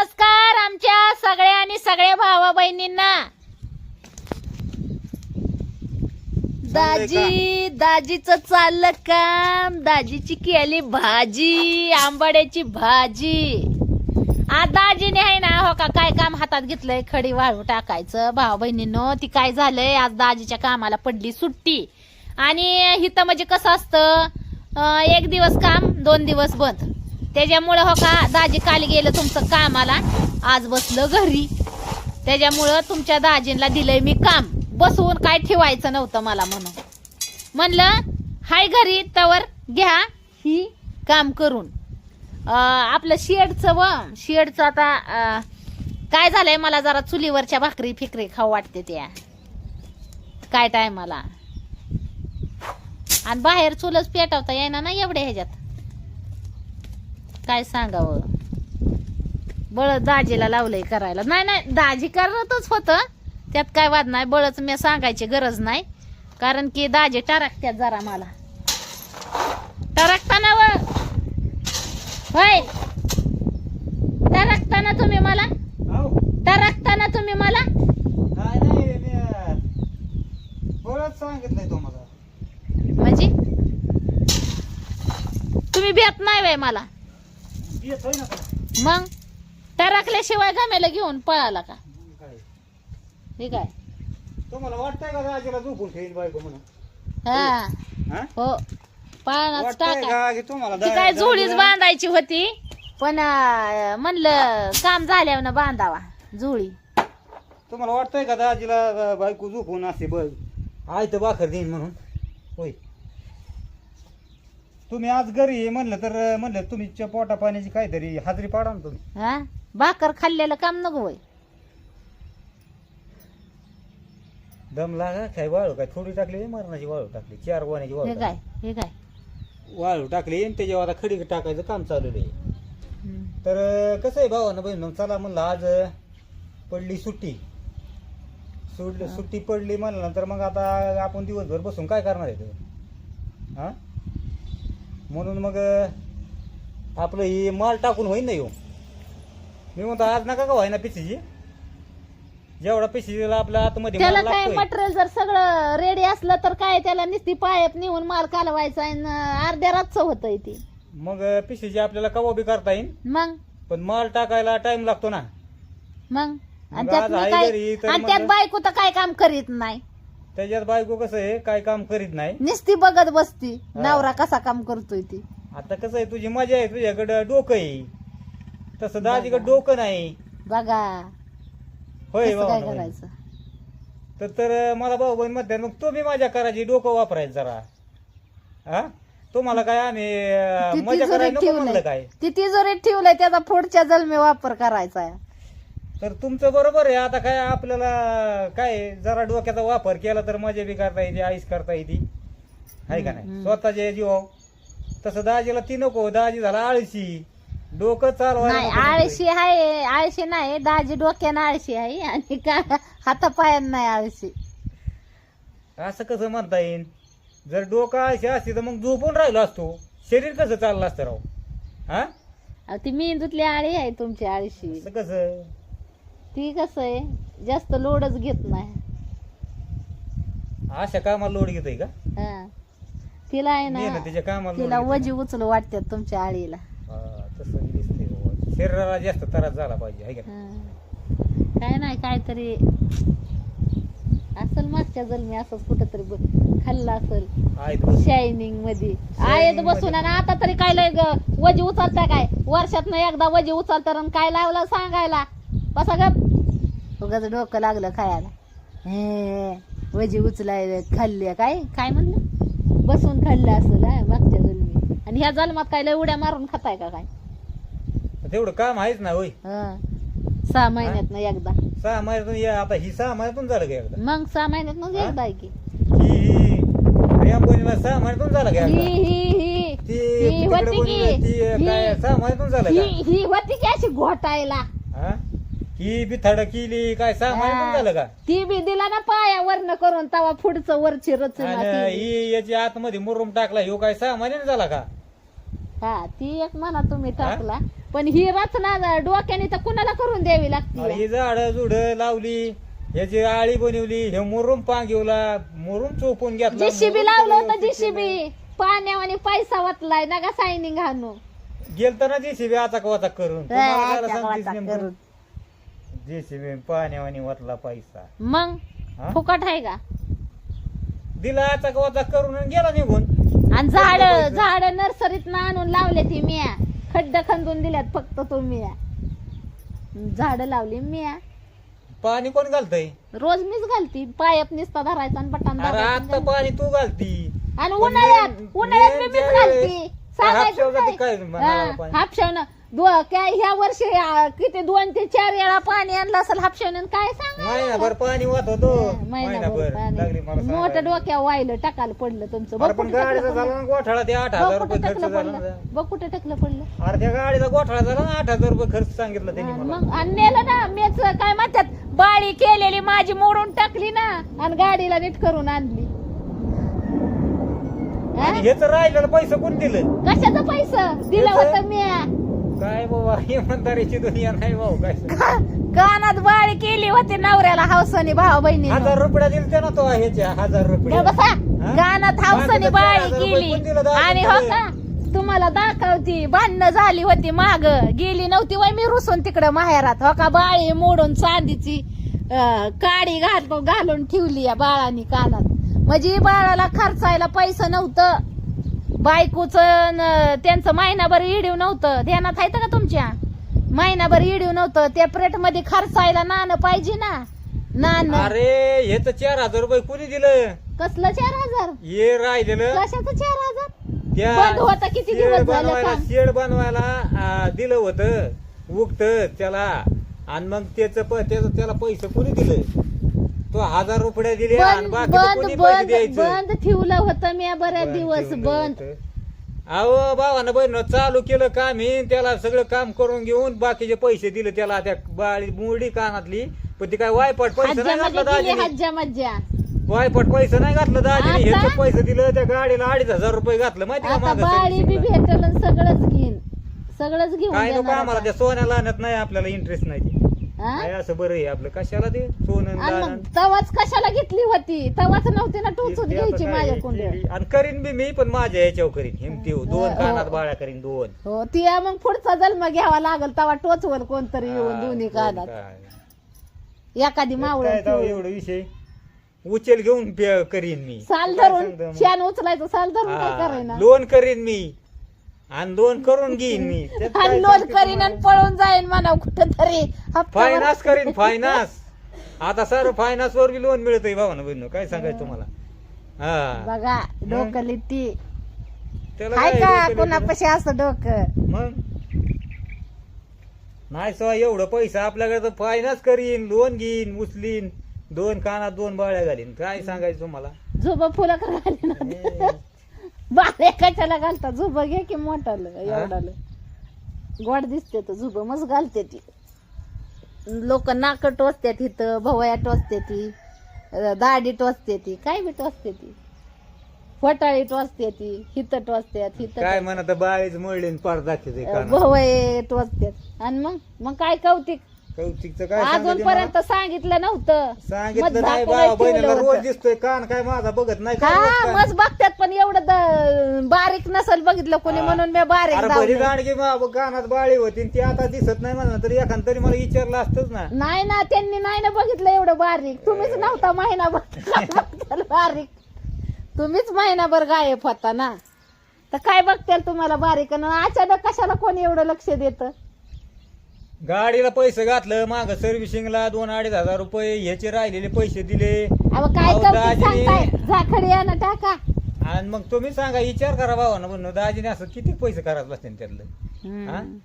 नमस्कार आमच्या सगळ्या आणि सगळ्या भावा बहिणींना. दाजी दाजीच चाललं काम. दाजीची केली भाजी आंबाड्याची भाजी. आज दाजीने आहे ना हो का काय काम हातात घेतलंय? खडी वाळू टाकायचं. भावा बहिणींनो ती काय झालंय? आज दाजीच्या कामाला पडली सुट्टी. आणि हिथं म्हणजे कसं असतं एक दिवस काम दोन दिवस बंद. त्याच्यामुळं हो का दाजी काल गेलं तुमचं कामाला आज बसलं घरी. त्याच्यामुळं तुमच्या दाजींना दिलंय मी काम. बसवून काय ठेवायचं नव्हतं मला म्हणून. म्हणलं हाय घरी तवर घ्या ही काम करून. आपलं शेडचं व शेडचं आता काय झालंय मला जरा चुलीवरच्या भाकरी फिकरी खाऊ वाटते त्या. काय टायमाला आणि बाहेर चुलच पेटवता येणार ना एवढ्या ह्याच्यात. काय सांगावं? बळ दाजीला लावलंय करायला. नाही नाही दाजी करतच होत. त्यात काय वाद नाही. बळच मी सांगायची गरज नाही. कारण की दाजी टरकत्यात जरा मला. टरकताना व होय. टरकताना तुम्ही मला? टरकताना तुम्ही मला? सांगितलंय तुम्हाला. म्हणजे? तुम्ही भेट नाही बाय मला. येतोय ना पण. मग टरकल्याशिवाय गमेला घेऊन पळाला का? काय? ठीक आहे तुम्हाला वाटतंय का राजाला झोपून ठेवीन बायको म्हणून? हा. हा? हो. पाळणाच वाटतंय टाका. का की तुम्हाला ती काय जुळीच बांधायची होती पण अं, म्हणलं काम झाल्यावर ना बांधावा जुळी तुम्हाला वाटतंय का दाजीला बायको झोपून असे बघ? आय तर बाखर देईन म्हणून. तुम्ही आज घरी आहे म्हणलं तर म्हणलं तुम्ही पोटा पाण्याची काहीतरी हाजरी पाडा ना तुम्ही. हा? भाकर खाल्लेलं काम नको होय. दम लागा काय वाळू काय थोडी टाकली मरणाची वाळू टाकली चार गोण्याची वाळू टाकली. काय हे काय? वाळू टाकली आणि त्याच्यावर आता खडी टाकायचं काम चालू आहे. हम्म. तर अं, कसं आहे भावानं बहीण मग चला म्हणलं आज अं, पडली सुट्टी. सुट सुट्टी पडली म्हणल्यानंतर मग आता आपण दिवसभर बसून काय करणार आहे ते? हा? म्हणून मग आपलं ही माल टाकून होईन ना येऊ मी म्हणतो आज नका का व्हायना पिशीची जेवढा पिशीला आपल्या आतमध्ये त्याला माल काय लागतोय. मटेरियल जर सगळं रेडी असलं तर काय त्याला नुसती पायप नेऊन माल कालवायचा आणि अर्ध्या रातचं होतंय ती. मग पिशीची आपल्याला कवा बी करता येईल मग? पण माल टाकायला टाइम लागतो ना. मग? आणि त्यात आज मी आहे काय घरी तर आणि त्यात म्हणलं- बायको तर काय काम करीत नाही. त्याच्यात बायको कसं आहे काय काम करीत नाही. नुसती बघत बसती हा. नवरा कसा काम करतोय ती. आता कसं आहे तुझी मजा आहे तुझ्याकडं डोकं आहे. तसं दाजीकडे डोकं नाही. बघा. होय कसं काय करायचं? तर तर मला भाऊ बहीण म्हणते मग तुम्ही मजा करायची डोकं वापरायचं जरा. हा? तुम्हाला काय आम्ही अं, मजा करायला नको म्हणलं ठेवलंय काय? ती तिजोरीत ठेवलंय त्याचा पुढच्या जन्मी वापर करायचा आहे. तर तुमचं बरोबर आहे. आता काय आपल्याला काय आहे, जरा डोक्याचा वापर केला तर मजा बी करता येते आईस करता येते. आहे का नाही. स्वतःचे जीव. तसं दाजीला ती नको. दाजी झाला आळशी. डोकं चालवायला नाही नको. आळशी आहे. आळशी नाही. दाजी डोक्यानं आळशी आहे. आणि का हातापायानं नाही आळशी. असं कसं म्हणता येईल जर डोकं अशी असती तर मग झोपून राहिलो असतो. शरीर कसं चाललं असतं राव? हा? अहो, ती मेंदूतली आळी आहे तुमची आळशी. असं कसं? ती कसं आहे जास्त लोडच घेत नाही अशा कामाला लोड घेतोय का हा. तिला आहे ना मेहनतीच्या कामाला तिला लोड वजी उचलू वाटतात तुमच्या आळीला तसं बी दिसतंय बाबा. शरीराला जास्त त्रास झाला पाहिजे आहे का हा. काय नाही काहीतरी असल मागच्या जन्मी असंच कुठंतरी ब- खाल्लं असल आहे तर बस. शायनिंगमध्ये Shining बसून. आणि आता तरी काय लय ग वजी उचलता काय वर्षात एकदा वजी उचलता आणि काय लावलं सांगायला बसा ग उगाच डोकं लागलं खायला. हे वजी उचलाय खाल्ली काय? काय म्हणलं? बसून खाल्लं असं मागच्या जन्मी. आणि ह्या जन्मात काय लय उड्या मारून खाताय का काय? तेवढं काम आहेच ना होय. हं. सहा महिन्यात ना एकदा. सहा महिन्यातून या आता ही सहा महिन्यातून झालं का एकदा? मग सहा महिन्यात हा? एकदा आहे की. ही ही सहा महिन्यातून झालं का ही एकदा? ही ही ती ही तिकडे होती बोलली, ती की काय ही- सहा महिन्यातून झालं ही का? ही होती की अशी घोटायला. हा? ही बी थड केली काय सहा महिन्यातून झालं का? ती बी दिला ना पाया वर्ण करून तवा पुढचं वरची रचना आणि ती बी. ही याची आतमध्ये मुरुम टाकला ह्यो काय सहा महिन्याने झाला का? हा ती एक म्हणा तुम्ही टाकला. पण ही रचना डोक्याने तर कुणाला करून द्यावी अरे लागते? ही झाड जुड लावली ह्याची आळी बनवली हे मुरुम पांगिवला मुरुम चोपून घेतला जीसीबी लावलं होतं जीसीबी पाण्यावाने पैसा वाटलाय नका सायनिंग हाणू केलं. गेलतं ना जीसीबी आता करून. तुम्हाला काय सांगतेस नेमकं? जेसीबी पाण्यावानी पैसा. मग? हा? फुकट आहे का? दिला आता करून आणि गेला निघून. आणि झाड झाड नर्सरीत आणून लावले ती मिया. खड्ड खंदून दिल्यात फक्त तो मिया. झाड लावली मिया. पाणी कोण घालतय? रोज मीच घालती. पायप निसता धरायचा आणि बटन अरे आता पाणी तू घालती. आणि उन्हाळ्यात उन्हाळ्यात मी मीच घालती. सांगायचं हापशावसाठी काय? हा? हापशावनं दो ह्या वर्षी आ, किती दोन ते चार वेळा पाणी आणलं असेल हापशावनं काय सांग महिनाभर पाणी वाहत होतो महिनाभर लागली मला पाणी मोठं सांगायला. डोक्या वाहिलं टाकायला पडलं तुमचं अरे बघ पण कुठं गाडीचा टाकलं झाला पडलं. ना गोठाळा ते आठ बघ हजार कुठं रुपये खर्च टाकलं झाला ना पडलं बघ कुठं टाकलं पडलं अरे त्या गाडीचा गोठाळा झाला ना आठ हजार रुपये खर्च सांगितलं त्यांनी आणि मला मग आणि नेलं ना मेच काय म्हणतात बाळी केलेली माझी मोडून टाकली ना आणि गाडीला नीट करून आणली? आणि हेच राहिलेलं पैसे कोण दिलं? कशाचं पैसा? दिलं? होतं म्या काय बाबा इमानदारीची दुनिया नाही भाऊ काय? कानात बाळी केली होती नवऱ्याला हावसानी भाऊ बहिणी हजार रुपये दिले ना तो ह्याच्या हजार रुपये. बसा. हा? कानात हावसानी तर बाळी केली. आणि हो? का? तुम्हाला दाखवती भांडणं झाली होती माग. गेली नव्हती वय मी रुसून तिकडं माहेरात. हो का? बाळी मोडून चांदीची काडी घाल घालून ठेवली या बाळानी कानात. म्हणजे बाळाला खर्चायला पैसा नव्हतं. बायकोच त्यांचं महिनाभर इडीव नव्हतं. ध्यानात आहे का तुमच्या? महिनाभर इडीव नव्हतं. त्या प्लेटमध्ये खर्चायला नाणं पाहिजे ना. नाणं. अरे हे तर चार हजार रुपये कोणी दिलं? कसलं चार हजार? हे राहिलेलं? कशाचं चार हजार? त्या बंद होता किती शेड दिवस झालं बनवायला काम? शेड बनवायला आ, दिलं होतं. उगत त्याला. आणि मग त्याच त्याचं त्याला पैसे कोणी दिले? तो हजार रुपये दिले आणि बंद बाकी बंद कोणी पैसे बंद द्यायचं बंद ठेवलं होतं मी बऱ्याच दिवस बंद. अहो भावानं बहिण चालू केलं काम हे त्याला सगळं काम करून घेऊन बाकीचे पैसे दिले त्याला त्या बाळी मुरडी कानातली पण ती काय वायपट पैसे नाही घातलं गेली दाजीने हज्जा मज्जा वायपट पैसे नाही घातलं दाजीने आता? हेच पैसे दिलं त्या गाडीला अडीच हजार रुपये घातलं माहिती का आता माझं बाळी बी? भेटल आणि सगळंच घेईन सगळंच घेऊन काय नको देणार आम्हाला आता. त्या सोन्याला आणत नाही आपल्याला इंटरेस्ट नाही ते. हा? काय असं बरं आहे आपलं कशाला ते सोनं आणि दानं? मग तवाच कशाला घेतली होती तवाच नव्हती ना टोचून ते आता घ्यायची काय केली. आणि करीन बी मी पण माझ्या याच्यावर करीन हिमती दोन हो. कानात बाळ्या करीन दोन हो ती मग पुढचा जन्म घ्यावा लागल तवा टोचवल कोणतरी येऊन हा, दोन्ही दोन कानात. एखादी मावळ काय जाऊ एवढं विषय उचल घेऊन पे- करीन मी साल काय धरून सांगतो मग? शान उचलायचं साल धरून काय हा, करायना लोन करीन मी आणि लोन करून घेईन मी. त्यात काय आणि लोन सांगते करीन आणि? पळून जाईन म्हणा कुठं तरी फायनान्स करीन फायनान्स आता सर फायनान्स वर बी लोन मिळतंय भावानं बहिण काय सांगायचं तुम्हाला? हा. बघा डोकं लिट्टी त्याला हाय काय का डोक्याला कोणापाशी असं डोकं? मग? नाही सो एवढं पैसा आपल्याकडे तर फायनान्स करीन लोन घेईन उचलीन. दोन कानात दोन बाळ्या घालीन. काय सांगायचं तुम्हाला? झुब फुलं का घालीन हे, बारे कशाला घालता? झुब घे की मोठालं एवढालं. गोड दिसते तर झुब मस्त घालते ती. लोक नाक टोचतात इथं भवया टोचते ती दाढी टोचते ती काय बी टोचते ती. फटाळी टोचते ती हित टोचतात हित काय म्हणत बाळीच मळलीन दाखवते कानात भवये टोचतात आणि मग? मग काय कौतिक? कौतिकचं काय मला? अजूनपर्यंत सांगितलं नव्हतं मग सांगितलं बहिणीला रोज होतं. दिसतोय कान काय माझा बघत नाही हा? मस्त बघतात पण एवढं द- बारीक नसल बघितलं कोणी हा. म्हणून मी बारीक अरे दावलंय. कानात बाळी होती आणि ती आता दिसत नाही म्हणलं तरी एखाद तरी मला विचारलं असतच ना नाही ना त्यांनी नाही ना बघितलं एवढं बारीक तुम्हीच नव्हता महिनाभर बारीक तुम्हीच महिनाभर गायब होता ना तर काय बघताल तुम्हाला बारीक आणि अचानक कशाला कोणी एवढं लक्ष देत गाडीला पैसे घातलं माग सर्व्हिसिंगला दोन अडीच हजार रुपये ह्याचे राहिलेले पैसे दिले. अहो काय अहो, कौतिक दाजीने- सांगताय झाखडी आणा टाका. आणि मग तुम्ही सांगा विचार करा भावानं म्हणून. दाजीने असं किती पैसे करायला बसते त्यातलं? हा? हम्म.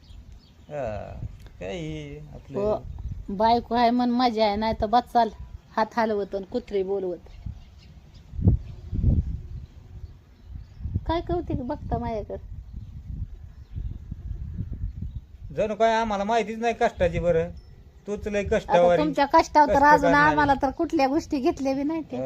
हा. काही हो आपलं बायको आहे म्हण मजा आहे नाही तर बचाल हात हलवत आणि कुत्री बोलवत. काय कौतिक बघता माझ्याकडे? जणू काय आम्हाला माहितीच नाही कष्टाची बरं. तूच लय आता कष्टावर. तुमच्या कष्टावर तर कष्ट अजून करणारी. आम्हाला तर कुठल्या गोष्टी घेतल्या बी नाही ते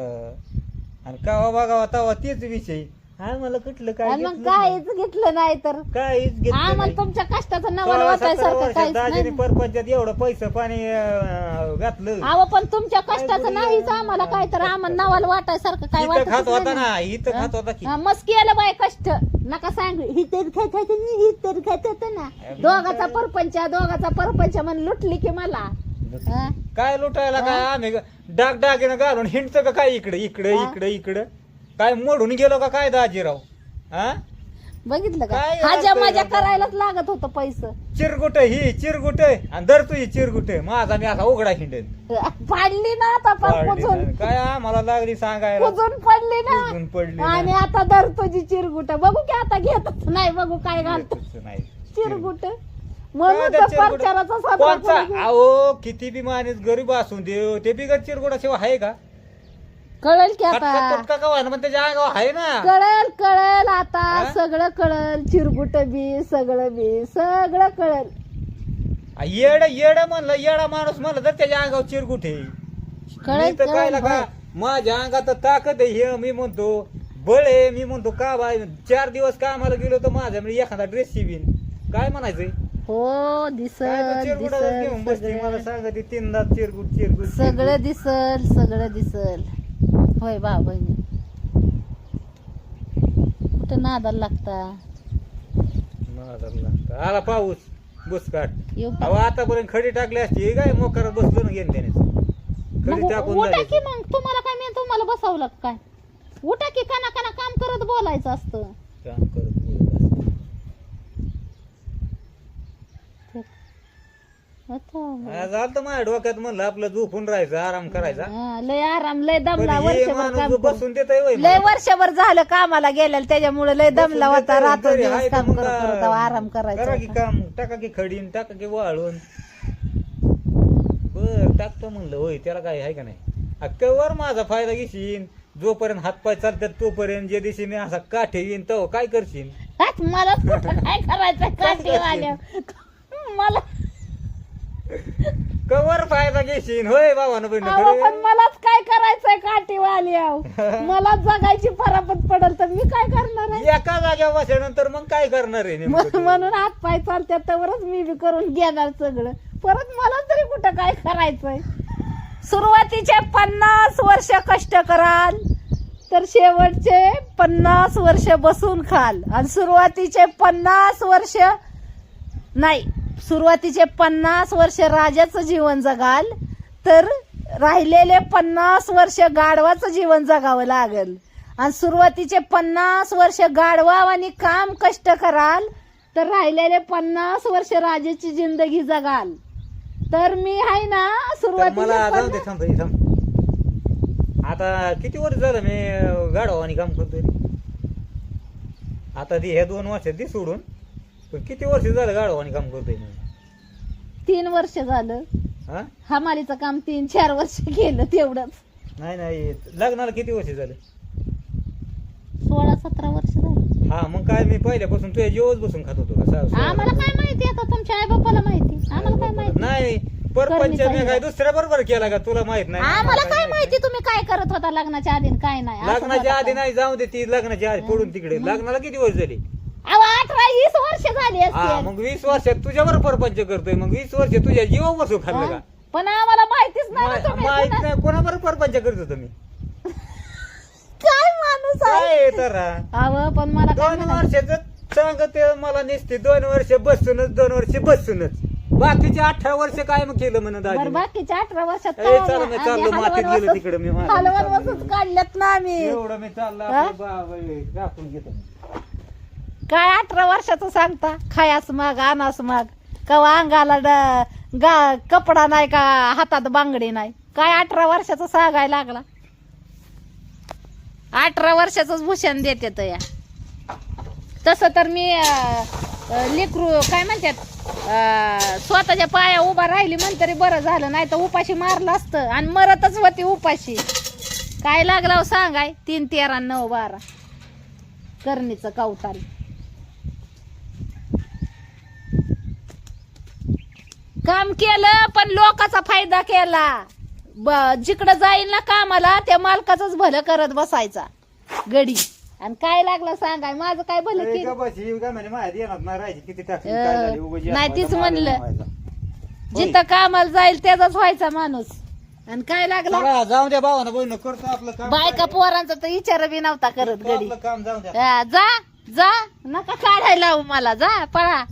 आणि कावा बघावा तवा तेच विषय. मला कुठलं काय आणि मग नाही. काहीच घेतलं नाही तर. काहीच घेतलं आम्हाला नाही. तुमच्या कष्टाचं नवल सोळा वाटाय सतरा सारखं वर्षात काहीच दाजीने नाही. परपंचात एवढं पैसे पाणी अं, घातलं. अहो पण तुमच्या कष्टाचं नाहीच? आम्हाला काय तर. आम्हाला नावाला वाटाय सारखं काय इथं खात वाटत होता ना इथं खात होता की. मस्त केलं बाय कष्ट. नका सांग. ही तर खात होतं ना, ही तर खात होतं ना. दोघाचा? परपंच दोघाचा परपंच म्हणून लुटली की मला. हा? काय लुटायला काय? आम्ही डाग डागिनं घालून हिंडतं का काय इकडे इकडे हा? इकडे इकडे? काय मोडून गेलो का काय दाजीराव? हा? बघितलं का? काय माझ्या? करायलाच लागत होतं पैसे. चिरगुट ही चिरगुट. आणि धर तू ही चिरगुट. माझा मी असा उघडा हिंडेल पाडली ना आता पण. काय आम्हाला लागली सांगायला? पडली ना. आणि आता धर तुझी चिरगुट. बघू की आता घेतच नाही बघू काय घालत. येतच नाही. चिरगुट. म्हणून त्या तर चिरगुट- प्रचाराचा सभा कोणचा? करून घेऊ. अहो किती बी माणूस गरीब असून देव ते बिगत चिरगुडा शिवाय आहे का? कळेल की आता. तुटका का व्हायना पण त्याच्या अंगावर आहे ना. कळेल कळेल आता? सगळं कळेल. चिरगुट बी सगळं बी सगळं कळेल. येड येड म्हणलं येडा माणूस म्हणलं तर त्याच्या अंगावर चिरगुट आहे. कळेल मी तर काय कळेल का? होय. माझ्या अंगात ताकद आहे हे मी म्हणतो. बळ आहे मी म्हणतो का बाय चार दिवस कामाला गेलो तर माझ्या म्हणजे एखादा ड्रेस शिवीन. काय म्हणायचंय? हो काय दिसल घेऊन दिसल मला सगळं. सांगा ती तीनदा चिरगुट चिरगुट. सगळं दिसल सगळं दिसल. होय बा बहिणी. कुठं नादाला लागता? नादाला लागतं. आला पाऊस. बुसकाट येऊ अहो आतापर्यंत खडी टाकली असती. हे काय मोकारात बसलो ना घेऊन त्याने खडी मग टाकून उठा झाली. की मग. तुम्हाला काय मी तुम्हाला बसावं लाग काय? उठा की काना काना काम करत बोलायचं असतं. काम करत बोलत असते. अच्छा. आज आलं माझ्या डोक्यात म्हणलं आपलं झोपून राहायचं आराम करायचा. हा, लय आराम लय पण दमला हे वर्षभर माणूस काम जो करून. बसून देत लय वर्षभर झालं कामाला गेलेलं त्याच्यामुळे लय दमला होता रात्र दिवस काम करत करत आराम करा की करायचा काम टाका की खडीन टाका की वाळून. बर टाकतो म्हणलं होय त्याला काय आहे का नाही? अक्कवर माझा फायदा घेशील जोपर्यंत हातपाय चालतात तोपर्यंत जे दिवशी मी असा काठे येईन तो काय करशील मला कुठं काय करायचं काठीवाल्या मला कवर फायदा घेशील होय बाबा अहो, पण मलाच काय करायचंय काठीवाल्या मला जगायची परापत पडल तर मी काय करणार आहे? एका जाग्यावर बसल्यानंतर मग काय करणार आहे नेमकं म- तू? म्हणून हात पाय चालतात तरच मी बी करून घेणार सगळं. परत मला तरी कुठं काय करायचंय? सुरुवातीचे पन्नास वर्ष कष्ट कराल तर शेवटचे पन्नास वर्ष बसून खाल. आणि सुरुवातीचे पन्नास वर्ष नाही. सुरुवातीचे पन्नास वर्ष राजाचं जीवन जगाल तर राहिलेले पन्नास वर्ष गाढवाचं जीवन जगावं लागल. आणि सुरुवातीचे पन्नास वर्ष गाढवाव आणि काम कष्ट कराल तर राहिलेले पन्नास वर्ष राजाची जिंदगी जगाल. तर मी आहे ना मला सुरुवातीचे थांब हे थांब आता किती वर्ष झालं मी गाडवानी काम करतोय? आता ती ह्या दोन वर्षात ती सोडून पण किती वर्ष झालं गाडवानी काम करतोय मी? तीन वर्ष झालं. हा? हमालीचं काम तीन चार वर्ष केलं तेवढंच. नाही नाही लग्नाला किती वर्ष झालं? सोळा सतरा वर्ष झालं. हा मग काय मी पहिल्यापासून तुझ्या जेवच बसून खात होतो का? सा- आम्हाला काय माहिती आता? तुमच्या आई बापाला माहिती आम्हाला काय माहिती? नाही परपंच मी काय. दुसऱ्या बरोबर केला का? तुला माहीत नाही. आम्हाला काय माहिती? तुम्ही काय करत होता? लग्नाच्या आधी आणि काय नाही. असं लग्नाच्या आधी? नाही जाऊ दे ती लग्नाच्या आधी पडून तिकडे. लग्नाला किती वर्ष झाली? अहो अठरा वीस वर्ष झाली हा असतील मग वीस वर्षात तुझ्यावर परपंच करतोय मग वीस वर्ष तुझ्या जीवा बसून खाल्लं हा? का पण आम्हाला माहितीच नाही ना मा- तुम्ही माहीत पुन्हा- नाही कोणावर परपंच करत होतो मी काय माणूस आहे तर हा? अहो पण मला काय दोन म्हणायचं? वर्षाच सांगत मला नेसते दोन वर्ष बसूनच दोन वर्ष बसूनच बाकीचे अठरा वर्ष काय मग केलं म्हणून दाजी बरं बाकीच्या अठरा वर्षात ए, काय चला मी आम्ही चाललो, हलवण मातीत गेलो वसून- तिकडे मी, हलवण. वसून काढल्यात ना आम्ही एवढं मी चाललो हा? आपलं बा- राखून घेतो काय अठरा वर्षाचं सांगता? खायास मग आणास मग. कवा अंगाला ड- गा कपडा नाही का हातात बांगडी नाही. काय अठरा वर्षाचं सांगायला लागला? अठरा वर्षाचंच भूषण देते या. तसं तर मी अं, अं, लेकरू काय म्हणतात अं, स्वतःच्या पाया उभा राहिली म्हण तरी बरं झालं नाही तर उपाशी मारलं असतं आणि मरतच होती उपाशी. काय लागला सांगाय? तीन तेरा नऊ बारा. करणीचं कवताल काम केलं पण लोकाचा फायदा केला. ब जिकडं जाईल ना कामाला त्या मालकाचंच भलं करत बसायचा. गडी. आणि काय लागलं सांगाय? माझं काय भलं अरे की का बस काय म्हणे? माहिती येणार नाही तीच म्हणलं. जिथं कामाला जाईल त्याचाच व्हायचा माणूस. आणि काय लागला? जाऊ द्या भावानं बहिण करतो आपलं बायका पोरांचा तर विचार बी नव्हता करत गडी. जा जा. नका काढायला मला जा पळा.